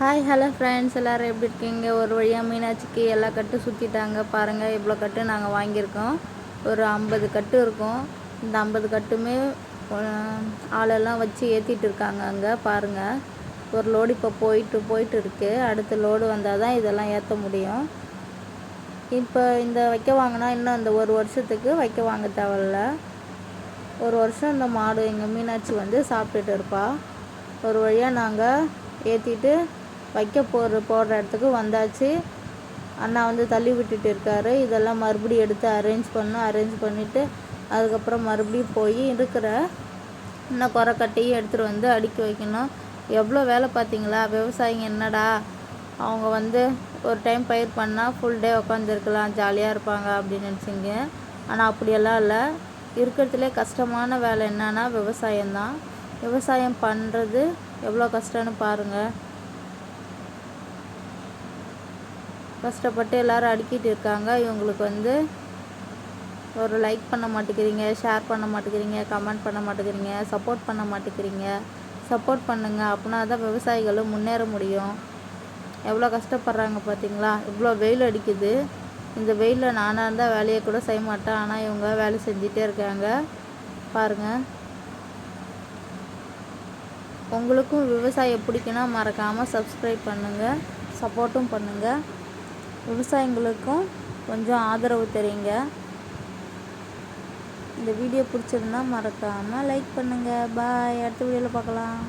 Hi hello friends எல்லோரும் எப்படி இருக்கீங்க? ஒரு வழியாக மீனாட்சிக்கு எல்லா கட்டு சுற்றிட்டாங்க பாருங்கள் இவ்வளோ கட்டு நாங்கள் வாங்கியிருக்கோம். ஒரு ஐம்பது கட்டு இருக்கும். இந்த ஐம்பது கட்டுமே ஆளெல்லாம் வச்சு ஏற்றிட்டு இருக்காங்க அங்கே. பாருங்கள் ஒரு லோடு இப்போ போயிட்டு போயிட்டு இருக்குது அடுத்த லோடு வந்தால் தான் இதெல்லாம் ஏற்ற முடியும். இப்போ இந்த வைக்க வாங்கினா இன்னும் இந்த ஒரு வருஷத்துக்கு வைக்க வாங்க தேவையில்ல. ஒரு வருஷம் இந்த மாடு எங்கள் மீனாட்சி வந்து சாப்பிட்டுட்டு இருப்பா. ஒரு வழியாக நாங்கள் ஏற்றிட்டு வைக்க போகிற போடுற இடத்துக்கு வந்தாச்சு. அண்ணா வந்து தள்ளி விட்டுட்டு இருக்காரு. இதெல்லாம் மறுபடியும் எடுத்து அரேஞ்ச் பண்ணும் அரேஞ்ச் பண்ணிவிட்டு அதுக்கப்புறம் மறுபடியும் போய் இருக்கிற இன்னும் குறை கட்டையும் எடுத்துகிட்டு வந்து அடுக்கி வைக்கணும். எவ்வளோ வேலை பார்த்தீங்களா? விவசாயிங்க என்னடா? அவங்க வந்து ஒரு டைம் பயிர் பண்ணால் ஃபுல் டே உட்காந்துருக்கலாம் ஜாலியாக இருப்பாங்க அப்படின்னு நினச்சிங்க. ஆனால் அப்படியெல்லாம் இல்லை. இருக்கிறதுலே கஷ்டமான வேலை என்னன்னா விவசாயம்தான். விவசாயம் பண்ணுறது எவ்வளோ கஷ்டம்னு பாருங்கள் கஷ்டப்பட்டு எல்லாரும் அடுக்கிட்டு இருக்காங்க. இவங்களுக்கு வந்து ஒரு லைக் பண்ண மாட்டேங்கிறீங்க ஷேர் பண்ண மாட்டேங்கிறீங்க கமெண்ட் பண்ண மாட்டேங்கிறீங்க சப்போர்ட் பண்ண மாட்டேங்கிறீங்க. சப்போர்ட் பண்ணுங்க. அப்படின்னா தான் விவசாயிகளும் முன்னேற முடியும். எவ்வளோ கஷ்டப்படுறாங்க பார்த்தீங்களா? இவ்வளோ வெயில் அடிக்குது. இந்த வெயிலில் நானாக இருந்தால் வேலையை கூட செய்ய மாட்டேன். ஆனால் இவங்க வேலை செஞ்சிட்டே இருக்காங்க. பாருங்கள் உங்களுக்கும் விவசாயம் பிடிக்குன்னா மறக்காமல் சப்ஸ்கிரைப் பண்ணுங்கள் சப்போர்ட்டும் பண்ணுங்கள் விவசாயிங்களுக்கும் கொஞ்சம் ஆதரவு தெரியுங்க. இந்த வீடியோ பிடிச்சிருந்தா மறக்காமல் லைக் பண்ணுங்கள் பாய் அடுத்த வீடியோவில் பார்க்கலாம்.